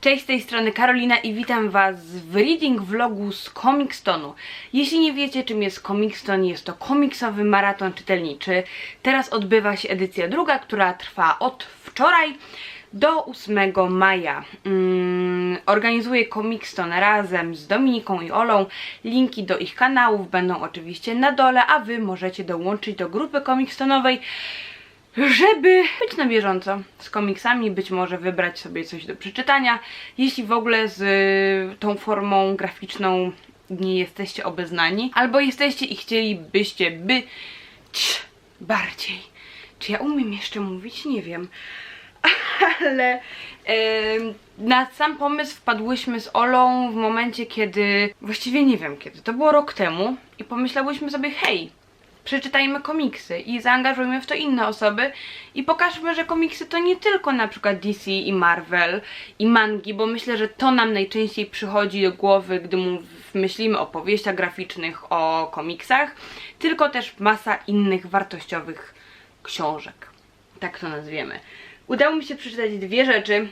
Cześć, z tej strony Karolina i witam Was w reading vlogu z Comicstonu. Jeśli nie wiecie czym jest Comicston, jest to komiksowy maraton czytelniczy. Teraz odbywa się edycja druga, która trwa od wczoraj do 8 maja. Mm, organizuję Comicston razem z Dominiką i Olą. Linki do ich kanałów będą oczywiście na dole, a Wy możecie dołączyć do grupy komikstonowej żeby być na bieżąco z komiksami, być może wybrać sobie coś do przeczytania. Jeśli w ogóle z y, tą formą graficzną nie jesteście obeznani, albo jesteście i chcielibyście być bardziej. Czy ja umiem jeszcze mówić? Nie wiem. Ale em, na sam pomysł wpadłyśmy z Olą w momencie, kiedy właściwie nie wiem kiedy, to było rok temu i pomyślałyśmy sobie, hej, przeczytajmy komiksy i zaangażujmy w to inne osoby i pokażmy, że komiksy to nie tylko na przykład DC i Marvel i mangi, bo myślę, że to nam najczęściej przychodzi do głowy, gdy myślimy o powieściach graficznych, o komiksach, tylko też masa innych wartościowych książek. Tak to nazwiemy. Udało mi się przeczytać dwie rzeczy,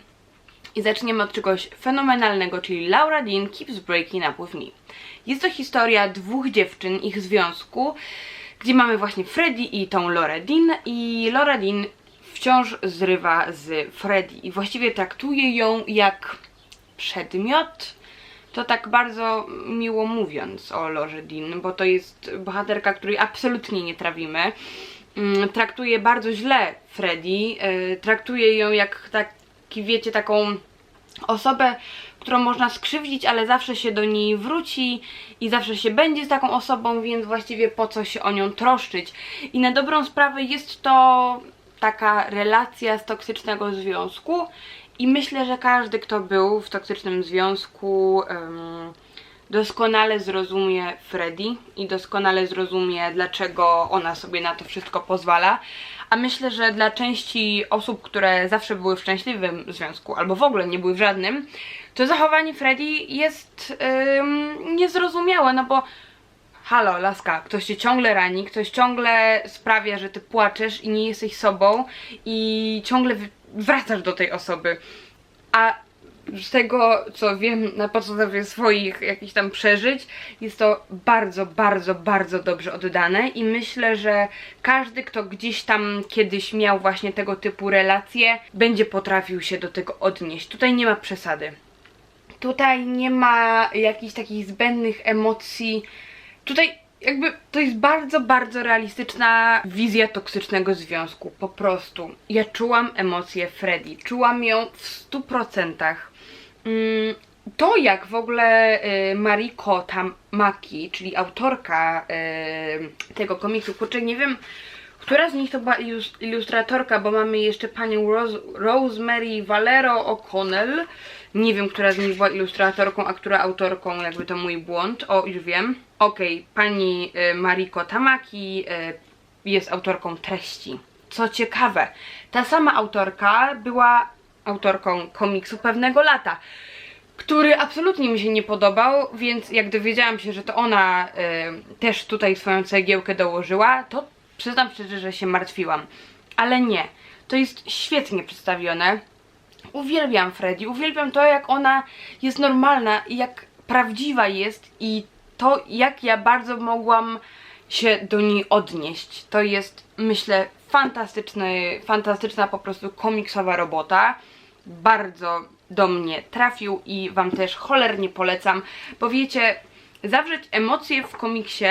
i zaczniemy od czegoś fenomenalnego, czyli Laura Dean Keeps Breaking Up With Me. Jest to historia dwóch dziewczyn, ich związku, gdzie mamy właśnie Freddy i tą Laura Dean i Laura Dean wciąż zrywa z Freddy. I właściwie traktuje ją jak przedmiot, to tak bardzo miło mówiąc o Lorze Dean, bo to jest bohaterka, której absolutnie nie trawimy. Mm, Traktuje bardzo źle Freddy, yy, traktuje ją jak taki, wiecie, taką osobę, którą można skrzywdzić, ale zawsze się do niej wróci i zawsze się będzie z taką osobą, więc właściwie po co się o nią troszczyć. I na dobrą sprawę jest to taka relacja z toksycznego związku i myślę, że każdy, kto był w toksycznym związku, em, doskonale zrozumie Freddy i doskonale zrozumie, dlaczego ona sobie na to wszystko pozwala. A myślę, że dla części osób, które zawsze były w szczęśliwym związku, albo w ogóle nie były w żadnym, to zachowanie Freddy jest niezrozumiałe, no bo halo, laska, ktoś cię ciągle rani, ktoś ciągle sprawia, że ty płaczesz i nie jesteś sobą i ciągle wracasz do tej osoby. A z tego, co wiem na podstawie swoich jakichś tam przeżyć, jest to bardzo, bardzo, bardzo dobrze oddane i myślę, że każdy, kto gdzieś tam kiedyś miał właśnie tego typu relacje, będzie potrafił się do tego odnieść. Tutaj nie ma przesady. Tutaj nie ma jakichś takich zbędnych emocji. Tutaj jakby to jest bardzo, bardzo realistyczna wizja toksycznego związku. Po prostu. Ja czułam emocje Freddy. Czułam ją w stu procentach. Mm, To jak w ogóle y, Mariko Tamaki, czyli autorka y, tego komiksu, kurczę, nie wiem, która z nich to była ilus- ilustratorka, bo mamy jeszcze panią Rose, Rosemary Valero O'Connell. Nie wiem, która z nich była ilustratorką, a która autorką, jakby to mój błąd. O, już wiem. Okej, pani y, Mariko Tamaki y, jest autorką treści. Co ciekawe, ta sama autorka była autorką komiksu pewnego lata który absolutnie mi się nie podobał, więc jak dowiedziałam się, że to ona y, też tutaj swoją cegiełkę dołożyła, to przyznam szczerze, że się martwiłam. Ale nie, to jest świetnie przedstawione. Uwielbiam Freddy, uwielbiam to, jak ona jest normalna i jak prawdziwa jest i to, jak ja bardzo mogłam się do niej odnieść. To jest, myślę, fantastyczny, fantastyczna po prostu komiksowa robota. Bardzo do mnie trafił i Wam też cholernie polecam, bo wiecie, zawrzeć emocje w komiksie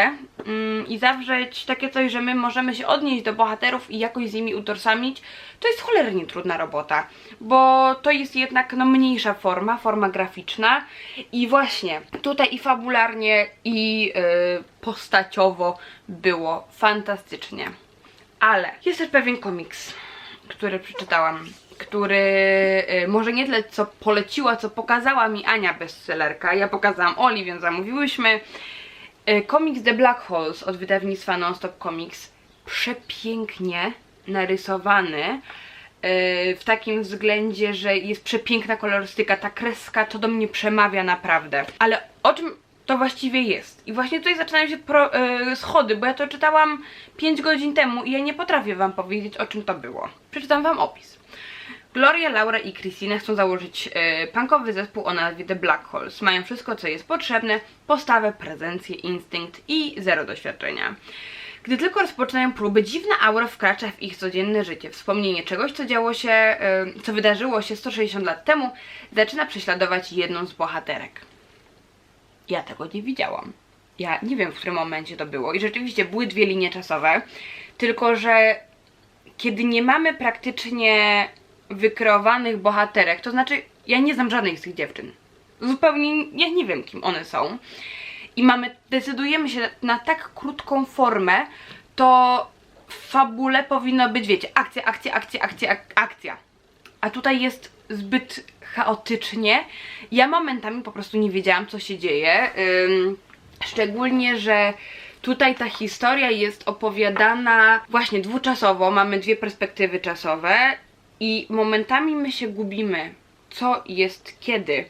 mm, i zawrzeć takie coś, że my możemy się odnieść do bohaterów i jakoś z nimi utożsamić, to jest cholernie trudna robota, bo to jest jednak no, mniejsza forma, forma graficzna i właśnie tutaj i fabularnie i yy, postaciowo było fantastycznie. Ale jest też pewien komiks, który przeczytałam, który y, może nie tyle co poleciła, co pokazała mi Ania bestsellerka. Ja pokazałam Oli, więc zamówiłyśmy. Y, Komiks The Black Holes od wydawnictwa Nonstop Comics. Przepięknie narysowany. y, W takim względzie, że jest przepiękna kolorystyka, ta kreska to do mnie przemawia naprawdę. Ale o czym to właściwie jest? I właśnie tutaj zaczynają się pro, y, schody, bo ja to czytałam 5 godzin temu i ja nie potrafię wam powiedzieć o czym to było. Przeczytam wam opis. Gloria, Laura i Christina chcą założyć e, punkowy zespół o nazwie The Black Holes. Mają wszystko, co jest potrzebne, postawę, prezencję, instynkt i zero doświadczenia. Gdy tylko rozpoczynają próby, dziwna aura wkracza w ich codzienne życie. Wspomnienie czegoś, co działo się, e, co wydarzyło się 160 lat temu, zaczyna prześladować jedną z bohaterek. Ja tego nie widziałam. Ja nie wiem, w którym momencie to było. I rzeczywiście były dwie linie czasowe, tylko że kiedy nie mamy praktycznie wykreowanych bohaterek, to znaczy ja nie znam żadnej z tych dziewczyn. Zupełnie ja nie wiem, kim one są. I mamy, decydujemy się na tak krótką formę, to w fabule powinno być, wiecie, akcja, akcja, akcja, akcja, ak- akcja. A tutaj jest zbyt chaotycznie. Ja momentami po prostu nie wiedziałam, co się dzieje. Szczególnie, że tutaj ta historia jest opowiadana właśnie dwuczasowo. Mamy dwie perspektywy czasowe i momentami my się gubimy, co jest kiedy.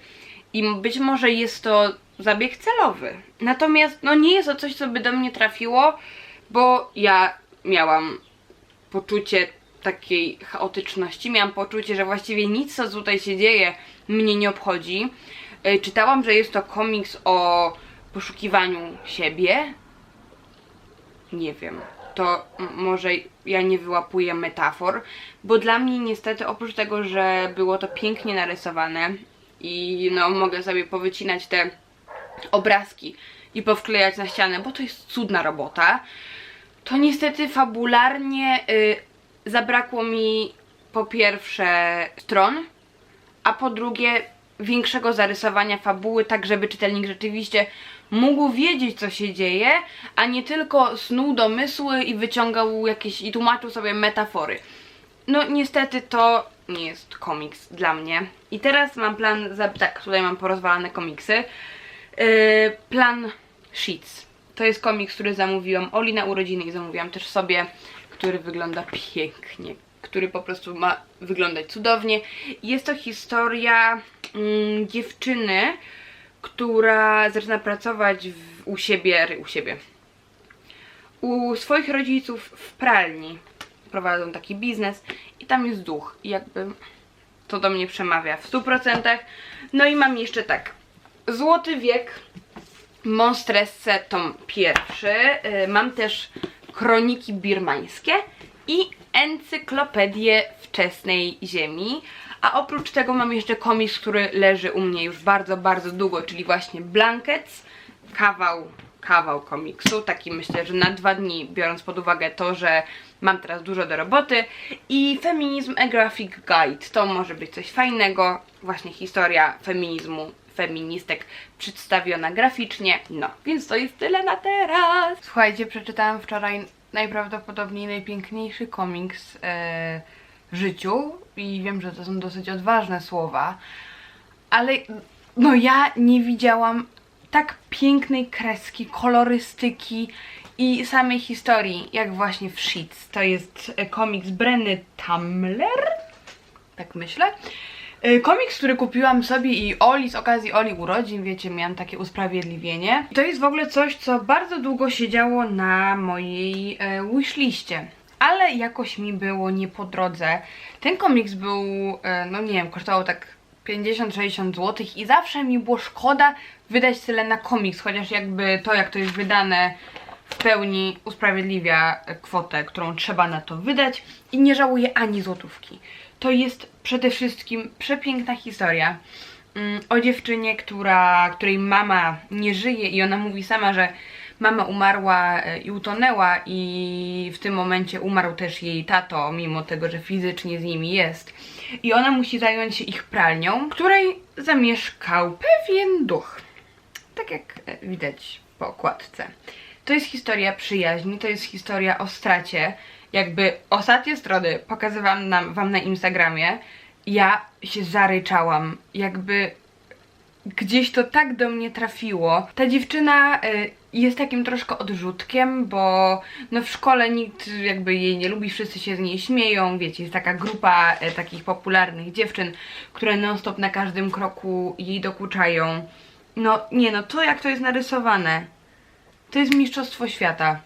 I być może jest to zabieg celowy. Natomiast no nie jest to coś, co by do mnie trafiło, bo ja miałam poczucie takiej chaotyczności. Miałam poczucie, że właściwie nic, co tutaj się dzieje, mnie nie obchodzi. E, Czytałam, że jest to komiks o poszukiwaniu siebie. Nie wiem. To może ja nie wyłapuję metafor, bo dla mnie niestety oprócz tego, że było to pięknie narysowane i no mogę sobie powycinać te obrazki i powklejać na ścianę, bo to jest cudna robota, to niestety fabularnie y, zabrakło mi po pierwsze stron, a po drugie większego zarysowania fabuły, tak żeby czytelnik rzeczywiście mógł wiedzieć, co się dzieje, a nie tylko snuł domysły i wyciągał jakieś i tłumaczył sobie metafory. No niestety to nie jest komiks dla mnie. I teraz mam plan, tak, tutaj mam porozwalane komiksy. Yy, plan Sheets. To jest komiks, który zamówiłam Oli na urodziny i zamówiłam też sobie, który wygląda pięknie, który po prostu ma wyglądać cudownie. Jest to historia mm, dziewczyny, która zaczyna pracować w, u siebie, u siebie, u swoich rodziców w pralni. Prowadzą taki biznes i tam jest duch. I jakby to do mnie przemawia w 100%. No i mam jeszcze tak. Złoty wiek, Monstresce tom pierwszy. Y, Mam też kroniki birmańskie i encyklopedię wczesnej ziemi. A oprócz tego mam jeszcze komiks, który leży u mnie już bardzo, bardzo długo, czyli właśnie Blankets. Kawał, kawał komiksu, taki myślę, że na dwa dni, biorąc pod uwagę to, że mam teraz dużo do roboty. I Feminizm A Graphic Guide, to może być coś fajnego, właśnie historia feminizmu, feministek przedstawiona graficznie. No, więc to jest tyle na teraz. Słuchajcie, przeczytałam wczoraj najprawdopodobniej najpiękniejszy komiks w życiu i wiem, że to są dosyć odważne słowa, ale no ja nie widziałam tak pięknej kreski, kolorystyki i samej historii, jak właśnie w Sheets. To jest e, komiks Brenny Tumler, tak myślę. Y, Komiks, który kupiłam sobie i Oli z okazji Oli urodzin, wiecie, miałam takie usprawiedliwienie. To jest w ogóle coś, co bardzo długo siedziało na mojej e, wishliście. Ale jakoś mi było nie po drodze. Ten komiks był, e, no nie wiem, kosztował tak 50-60 zł i zawsze mi było szkoda wydać tyle na komiks, chociaż jakby to, jak to jest wydane w pełni usprawiedliwia kwotę, którą trzeba na to wydać i nie żałuję ani złotówki. To jest przede wszystkim przepiękna historia mm, o dziewczynie, która, której mama nie żyje i ona mówi sama, że mama umarła e, i utonęła i w tym momencie umarł też jej tato, mimo tego, że fizycznie z nimi jest. I ona musi zająć się ich pralnią, w której zamieszkał pewien duch. Tak jak e, widać po okładce. To jest historia przyjaźni, to jest historia o stracie. Jakby ostatnie strony pokazywałam nam, wam na Instagramie, ja się zaryczałam. Jakby gdzieś to tak do mnie trafiło. Ta dziewczyna y, jest takim troszkę odrzutkiem, bo no w szkole nikt jakby jej nie lubi, wszyscy się z niej śmieją, wiecie, jest taka grupa y, takich popularnych dziewczyn, które non stop na każdym kroku jej dokuczają. No nie no, to jak to jest narysowane, to jest mistrzostwo świata.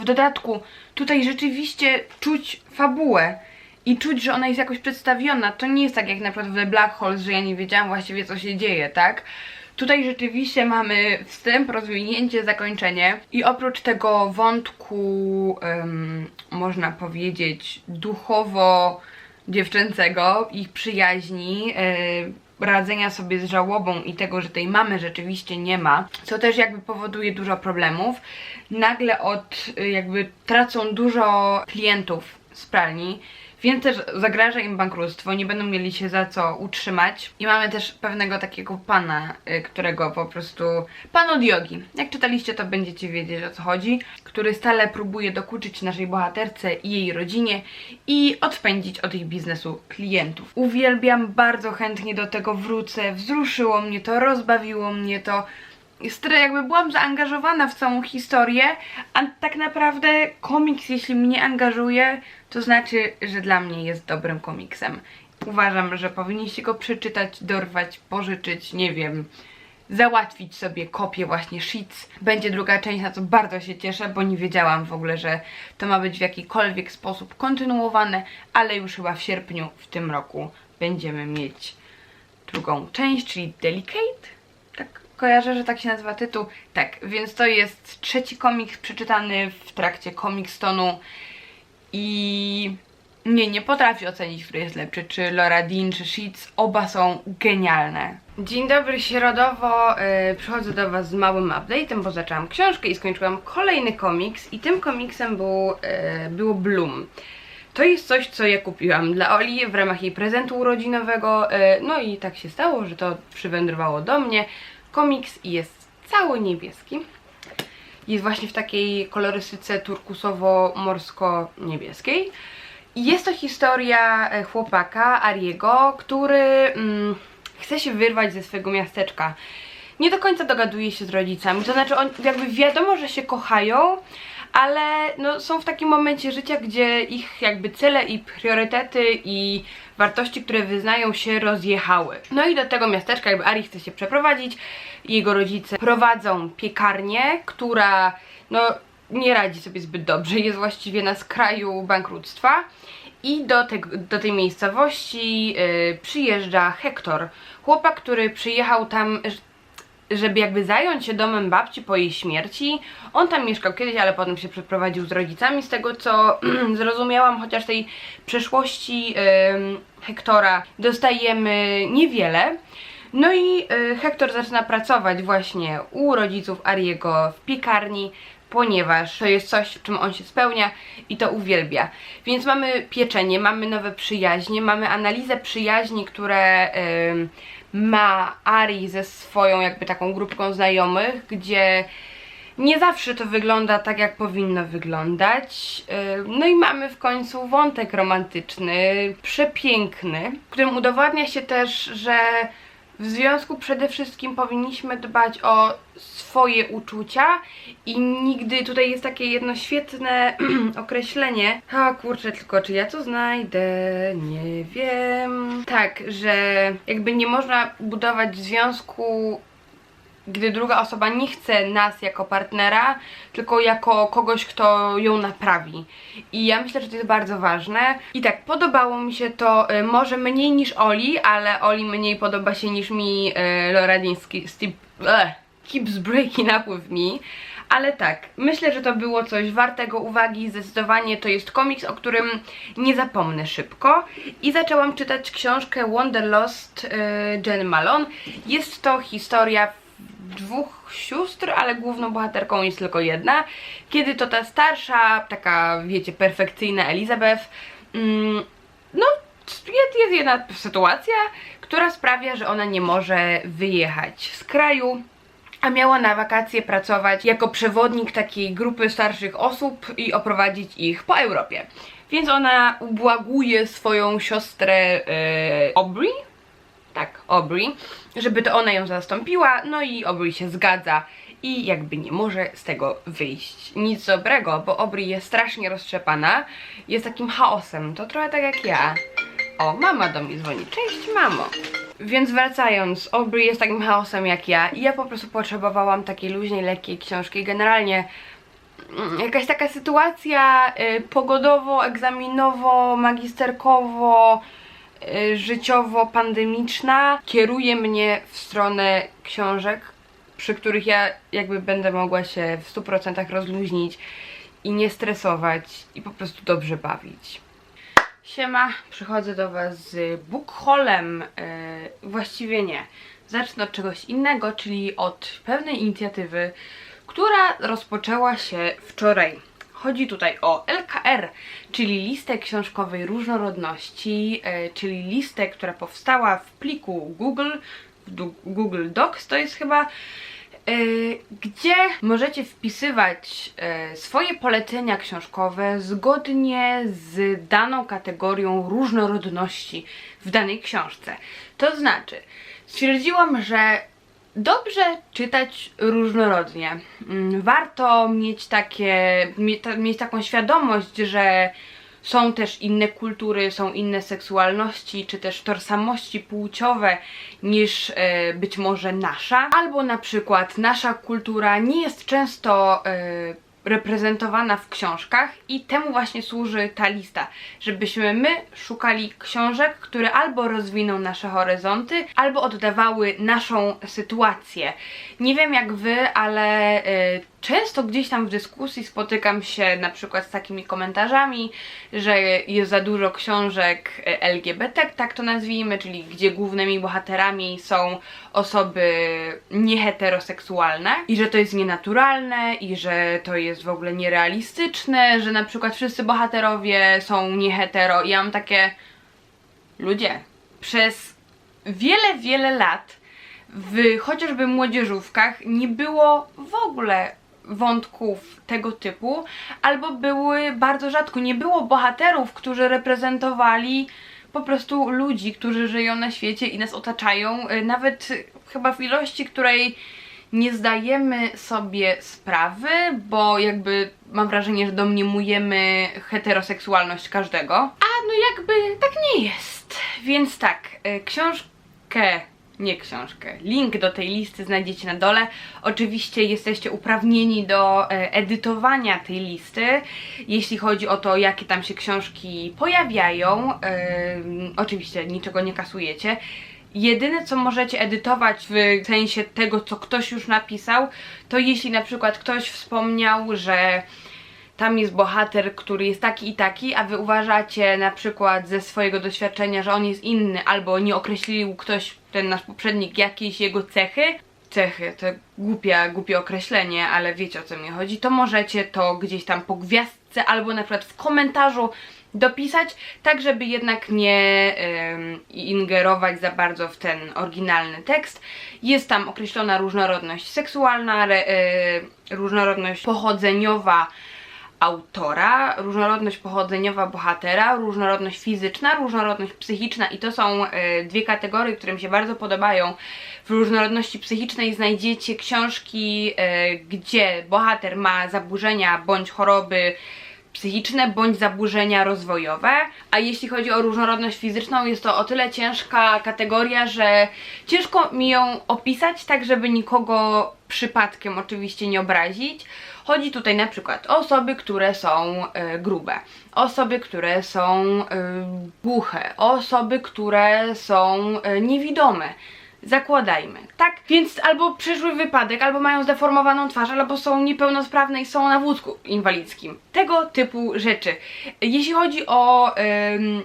W dodatku tutaj rzeczywiście czuć fabułę i czuć, że ona jest jakoś przedstawiona. To nie jest tak jak na przykład w Black Holes, że ja nie wiedziałam właściwie co się dzieje, tak? Tutaj rzeczywiście mamy wstęp, rozwinięcie, zakończenie i oprócz tego wątku, em, można powiedzieć, duchowo-dziewczęcego, ich przyjaźni, e, radzenia sobie z żałobą i tego, że tej mamy rzeczywiście nie ma, co też jakby powoduje dużo problemów, nagle od y, jakby tracą dużo klientów z pralni, więc też zagraża im bankructwo, nie będą mieli się za co utrzymać. I mamy też pewnego takiego pana, y, którego po prostu. Pan od jogi. Jak czytaliście, to będziecie wiedzieć o co chodzi. Który stale próbuje dokuczyć naszej bohaterce i jej rodzinie i odpędzić od ich biznesu klientów. Uwielbiam, bardzo chętnie do tego wrócę. Wzruszyło mnie to, rozbawiło mnie to jest jakby byłam zaangażowana w całą historię, a tak naprawdę komiks, jeśli mnie angażuje, to znaczy, że dla mnie jest dobrym komiksem. Uważam, że powinniście go przeczytać, dorwać, pożyczyć, nie wiem, załatwić sobie kopię właśnie Sheets. Będzie druga część, na co bardzo się cieszę, bo nie wiedziałam w ogóle, że to ma być w jakikolwiek sposób kontynuowane, ale już chyba w sierpniu w tym roku będziemy mieć drugą część, czyli Delicate. Kojarzę, że tak się nazywa tytuł. Tak, więc to jest trzeci komiks przeczytany w trakcie Comicstonu i nie, nie potrafię ocenić, który jest lepszy, czy Laura Dean, czy Sheets. Oba są genialne. Dzień dobry, środowo. Yy, przychodzę do Was z małym update'em, bo zaczęłam książkę i skończyłam kolejny komiks. I tym komiksem był, yy, było Bloom. To jest coś, co ja kupiłam dla Oli w ramach jej prezentu urodzinowego. yy, No i tak się stało, że to przywędrowało do mnie. Komiks jest cały niebieski. Jest właśnie w takiej kolorystyce turkusowo-morsko-niebieskiej. I Jest to historia e, chłopaka, Ariego, który mm, chce się wyrwać ze swojego miasteczka. Nie do końca dogaduje się z rodzicami, to znaczy on jakby wiadomo, że się kochają, ale no, są w takim momencie życia, gdzie ich jakby cele i priorytety i wartości, które wyznają się rozjechały. No i do tego miasteczka jakby Ari chce się przeprowadzić, jego rodzice prowadzą piekarnię, która no nie radzi sobie zbyt dobrze, jest właściwie na skraju bankructwa. I do, te, do tej miejscowości yy, przyjeżdża Hektor, chłopak, który przyjechał tam, żeby jakby zająć się domem babci po jej śmierci. On tam mieszkał kiedyś, ale potem się przeprowadził z rodzicami, z tego co zrozumiałam, chociaż tej przeszłości yy, Hektora dostajemy niewiele. No i y, Hektor zaczyna pracować właśnie u rodziców Ariego w piekarni, ponieważ to jest coś, w czym on się spełnia i to uwielbia. Więc mamy pieczenie, mamy nowe przyjaźnie, mamy analizę przyjaźni, które ym, ma Ari ze swoją jakby taką grupką znajomych, gdzie nie zawsze to wygląda tak, jak powinno wyglądać. Yy, No i mamy w końcu wątek romantyczny, przepiękny, w którym udowadnia się też, że w związku przede wszystkim powinniśmy dbać o swoje uczucia i nigdy tutaj jest takie jedno świetne określenie. A kurczę, tylko czy ja to znajdę? Nie wiem. Tak, że jakby nie można budować związku gdy druga osoba nie chce nas jako partnera, tylko jako kogoś, kto ją naprawi. I ja myślę, że to jest bardzo ważne. I tak, podobało mi się to y, może mniej niż Oli, ale Oli mniej podoba się niż mi y, Laura. Steve, keeps breaking up with me. Ale tak, myślę, że to było coś wartego uwagi. Zdecydowanie to jest komiks, o którym nie zapomnę szybko. I zaczęłam czytać książkę Wanderlust y, Jen Malone. Jest to historia dwóch sióstr, ale główną bohaterką jest tylko jedna. Kiedy to ta starsza, taka wiecie, perfekcyjna Elizabeth, mm, no jest, jedna sytuacja, która sprawia, że ona nie może wyjechać z kraju, a miała na wakacje pracować jako przewodnik takiej grupy starszych osób i oprowadzić ich po Europie. Więc ona ubłaguje swoją siostrę e, Aubrey, tak, Aubrey, żeby to ona ją zastąpiła, no i Aubrey się zgadza i jakby nie może z tego wyjść. Nic dobrego, bo Aubrey jest strasznie roztrzepana, jest takim chaosem, to trochę tak jak ja. O, mama do mnie dzwoni. Cześć, mamo. Więc wracając, Aubrey jest takim chaosem jak ja i ja po prostu potrzebowałam takiej luźnej, lekkiej książki. Generalnie mm, jakaś taka sytuacja y, pogodowo, egzaminowo, magisterkowo, życiowo-pandemiczna kieruje mnie w stronę książek, przy których ja jakby będę mogła się w 100% rozluźnić i nie stresować i po prostu dobrze bawić. Siema, przychodzę do Was z bookholem. Yy, właściwie nie. Zacznę od czegoś innego, czyli od pewnej inicjatywy, która rozpoczęła się wczoraj. Chodzi tutaj o LKR, czyli listę książkowej różnorodności, yy, czyli listę, która powstała w pliku Google, Google Docs to jest chyba, y, gdzie możecie wpisywać y, swoje polecenia książkowe zgodnie z daną kategorią różnorodności w danej książce. To znaczy, stwierdziłam, że dobrze czytać różnorodnie. Mm, Warto mieć takie, mie- ta- mieć taką świadomość, że są też inne kultury, są inne seksualności, czy też tożsamości płciowe niż e, być może nasza. Albo na przykład nasza kultura nie jest często e, reprezentowana w książkach i temu właśnie służy ta lista, żebyśmy my szukali książek, które albo rozwiną nasze horyzonty, albo oddawały naszą sytuację. Nie wiem jak wy, ale e, często gdzieś tam w dyskusji spotykam się na przykład z takimi komentarzami, że jest za dużo książek LGBT, tak to nazwijmy, czyli gdzie głównymi bohaterami są osoby nieheteroseksualne i że to jest nienaturalne i że to jest w ogóle nierealistyczne, że na przykład wszyscy bohaterowie są niehetero. I ja mam takie ludzie przez wiele, wiele lat w chociażby młodzieżówkach nie było w ogóle wątków tego typu, albo były bardzo rzadko. Nie było bohaterów, którzy reprezentowali po prostu ludzi, którzy żyją na świecie i nas otaczają, y, nawet chyba w ilości, której nie zdajemy sobie sprawy, bo jakby mam wrażenie, że domniemujemy heteroseksualność każdego. A no jakby tak nie jest. Więc tak, y, książkę, nie książkę, link do tej listy znajdziecie na dole. Oczywiście jesteście uprawnieni do e, edytowania tej listy, jeśli chodzi o to, jakie tam się książki pojawiają. Ym, oczywiście niczego nie kasujecie. Jedyne co możecie edytować w sensie tego, co ktoś już napisał, to jeśli na przykład ktoś wspomniał, że tam jest bohater, który jest taki i taki, a wy uważacie na przykład ze swojego doświadczenia, że on jest inny, albo nie określił ktoś, ten nasz poprzednik, jakieś jego cechy, cechy, to głupia, głupie określenie, ale wiecie o co mi chodzi, to możecie to gdzieś tam po gwiazdce albo na przykład w komentarzu dopisać, tak żeby jednak nie ingerować za bardzo w ten oryginalny tekst. Jest tam określona różnorodność seksualna, re, e, różnorodność pochodzeniowa autora, różnorodność pochodzeniowa bohatera, różnorodność fizyczna, różnorodność psychiczna i to są e, dwie kategorie, które mi się bardzo podobają. W różnorodności psychicznej znajdziecie książki, e, gdzie bohater ma zaburzenia bądź choroby psychiczne bądź zaburzenia rozwojowe. A jeśli chodzi o różnorodność fizyczną, jest to o tyle ciężka kategoria, że ciężko mi ją opisać tak, żeby nikogo przypadkiem oczywiście nie obrazić. Chodzi tutaj na przykład o osoby, które są e, grube, osoby, które są e, głuche, osoby, które są e, niewidome. Zakładajmy, tak? Więc albo przyszły wypadek, albo mają zdeformowaną twarz, albo są niepełnosprawne i są na wózku inwalidzkim. Tego typu rzeczy. Jeśli chodzi o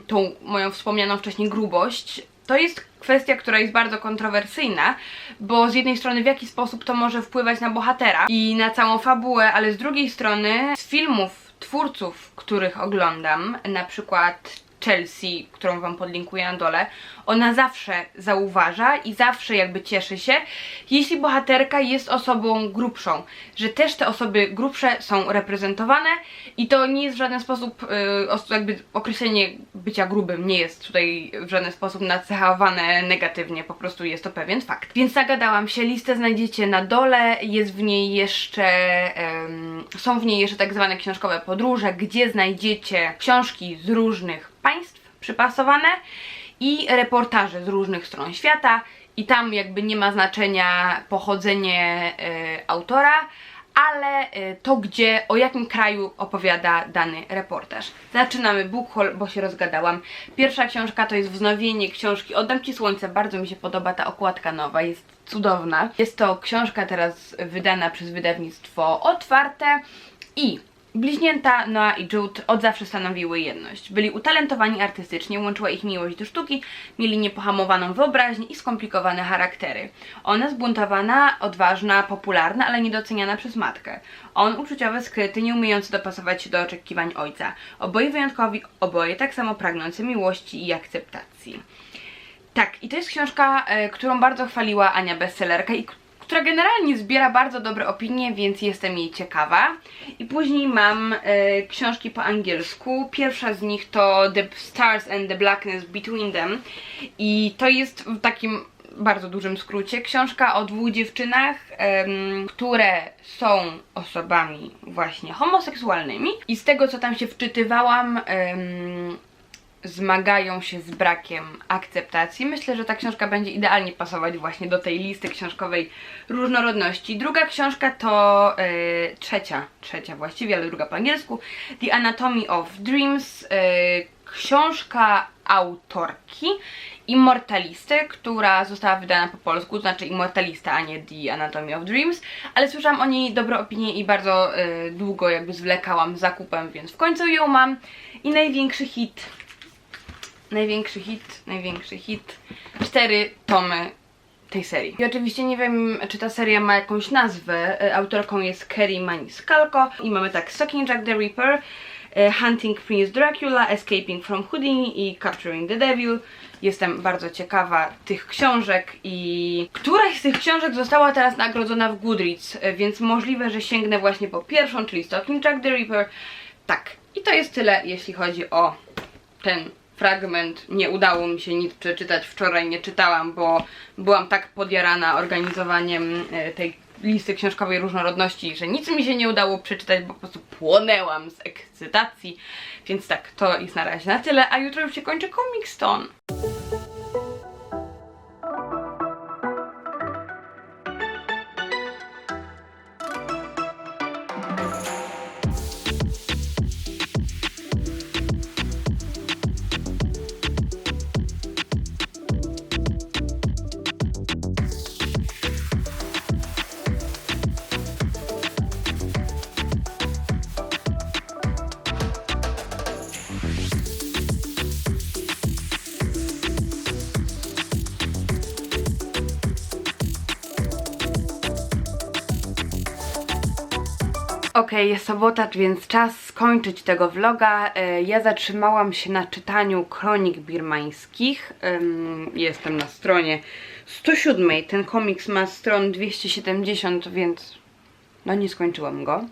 tą moją wspomnianą wcześniej grubość, to jest kwestia, która jest bardzo kontrowersyjna, bo z jednej strony w jaki sposób to może wpływać na bohatera i na całą fabułę, ale z drugiej strony z filmów twórców, których oglądam, na przykład Chelsea, którą wam podlinkuję na dole, ona zawsze zauważa i zawsze jakby cieszy się, jeśli bohaterka jest osobą grubszą, że też te osoby grubsze są reprezentowane i to nie jest w żaden sposób, os- jakby określenie bycia grubym nie jest tutaj w żaden sposób nacechowane negatywnie, po prostu jest to pewien fakt. Więc zagadałam się, listę znajdziecie na dole, jest w niej jeszcze, em, są w niej jeszcze tak zwane książkowe podróże, gdzie znajdziecie książki z różnych państw przypasowane i reportaże z różnych stron świata i tam jakby nie ma znaczenia pochodzenie e, autora, ale y, to gdzie, o jakim kraju opowiada dany reportaż. Zaczynamy book haul, bo się rozgadałam. Pierwsza książka to jest wznowienie książki Oddam Ci Słońce. Bardzo mi się podoba ta okładka nowa, jest cudowna. Jest to książka teraz wydana przez wydawnictwo Otwarte i Bliźnięta Noah i Jude od zawsze stanowiły jedność. Byli utalentowani artystycznie, łączyła ich miłość do sztuki, mieli niepohamowaną wyobraźnię i skomplikowane charaktery. Ona zbuntowana, odważna, popularna, ale niedoceniana przez matkę. On uczuciowy, skryty, nie umiejący dopasować się do oczekiwań ojca. Oboje wyjątkowi, oboje tak samo pragnący miłości i akceptacji. Tak, i to jest książka, e, którą bardzo chwaliła Ania bestsellerka i która generalnie zbiera bardzo dobre opinie, więc jestem jej ciekawa. I później mam e, książki po angielsku. Pierwsza z nich to The Stars and the Blackness Between Them. I to jest w takim bardzo dużym skrócie książka o dwóch dziewczynach, które są osobami właśnie homoseksualnymi. I z tego, co tam się wczytywałam, zmagają się z brakiem akceptacji. Myślę, że ta książka będzie idealnie pasować właśnie do tej listy książkowej różnorodności. Druga książka to e, trzecia, trzecia właściwie, ale druga po angielsku, The Anatomy of Dreams, e, książka autorki Immortalisty, która została wydana po polsku, to znaczy Immortalista, a nie The Anatomy of Dreams, ale słyszałam o niej dobre opinie i bardzo e, długo jakby zwlekałam zakupem, więc w końcu ją mam. I największy hit największy hit, największy hit. Cztery tomy tej serii. I oczywiście nie wiem, czy ta seria ma jakąś nazwę. E, Autorką jest Kerry Maniscalco i mamy tak Stalking Jack the Ripper, e, Hunting Prince Dracula, Escaping from Houdini i Capturing the Devil. Jestem bardzo ciekawa tych książek i któraś z tych książek została teraz nagrodzona w Goodreads, e, więc możliwe, że sięgnę właśnie po pierwszą, czyli Stalking Jack the Ripper. Tak, i to jest tyle, jeśli chodzi o ten fragment. Nie udało mi się nic przeczytać wczoraj, nie czytałam, bo byłam tak podjarana organizowaniem e, tej listy książkowej różnorodności, że nic mi się nie udało przeczytać, bo po prostu płonęłam z ekscytacji. Więc tak, to jest na razie na tyle, a jutro już się kończy Comic Stone. Okej, jest sobota, więc czas skończyć tego vloga. E, Ja zatrzymałam się na czytaniu kronik birmańskich. Jestem na stronie 107. Ten komiks ma stron 270, więc no nie skończyłam go.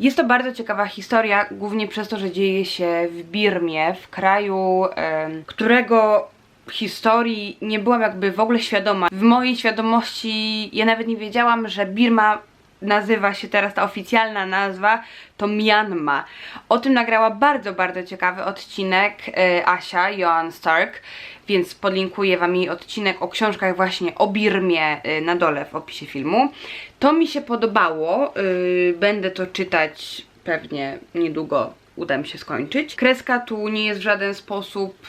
Jest to bardzo ciekawa historia, głównie przez to, że dzieje się w Birmie, w kraju, którego historii nie byłam jakby w ogóle świadoma. W mojej świadomości ja nawet nie wiedziałam, że Birma nazywa się teraz ta oficjalna nazwa to Myanmar. O tym nagrała bardzo, bardzo ciekawy odcinek e, Asia, Joan Stark, więc podlinkuję wam jej odcinek o książkach właśnie o Birmie e, na dole w opisie filmu. To mi się podobało, e, będę to czytać pewnie niedługo uda mi się skończyć. Kreska tu nie jest w żaden sposób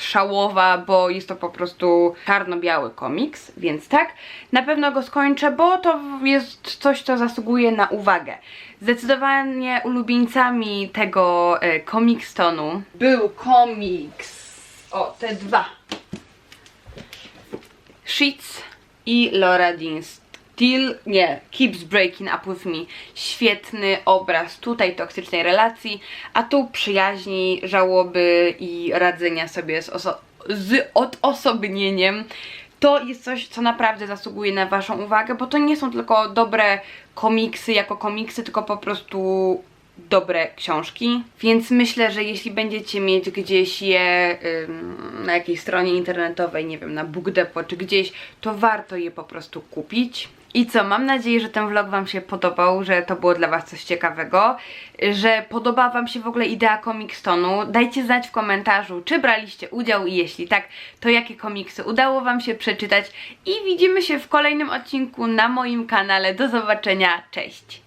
szałowa, bo jest to po prostu czarno-biały komiks, więc tak, na pewno go skończę, bo to jest coś, co zasługuje na uwagę. Zdecydowanie ulubieńcami tego e, komikstonu był komiks, o te dwa, Sheets i Laura Dean Still, nie, Keeps Breaking Up With Me. Świetny obraz tutaj toksycznej relacji, a tu przyjaźni, żałoby i radzenia sobie z, z odosobnieniem. To jest coś, co naprawdę zasługuje na Waszą uwagę, bo to nie są tylko dobre komiksy jako komiksy, tylko po prostu dobre książki, więc myślę, że jeśli będziecie mieć gdzieś je ym, na jakiejś stronie internetowej, nie wiem, na Book Depot czy gdzieś, to warto je po prostu kupić. I co, mam nadzieję, że ten vlog Wam się podobał, że to było dla Was coś ciekawego, że podoba Wam się w ogóle idea Comicstonu. Dajcie znać w komentarzu, czy braliście udział i jeśli tak, to jakie komiksy udało Wam się przeczytać i widzimy się w kolejnym odcinku na moim kanale. Do zobaczenia, cześć!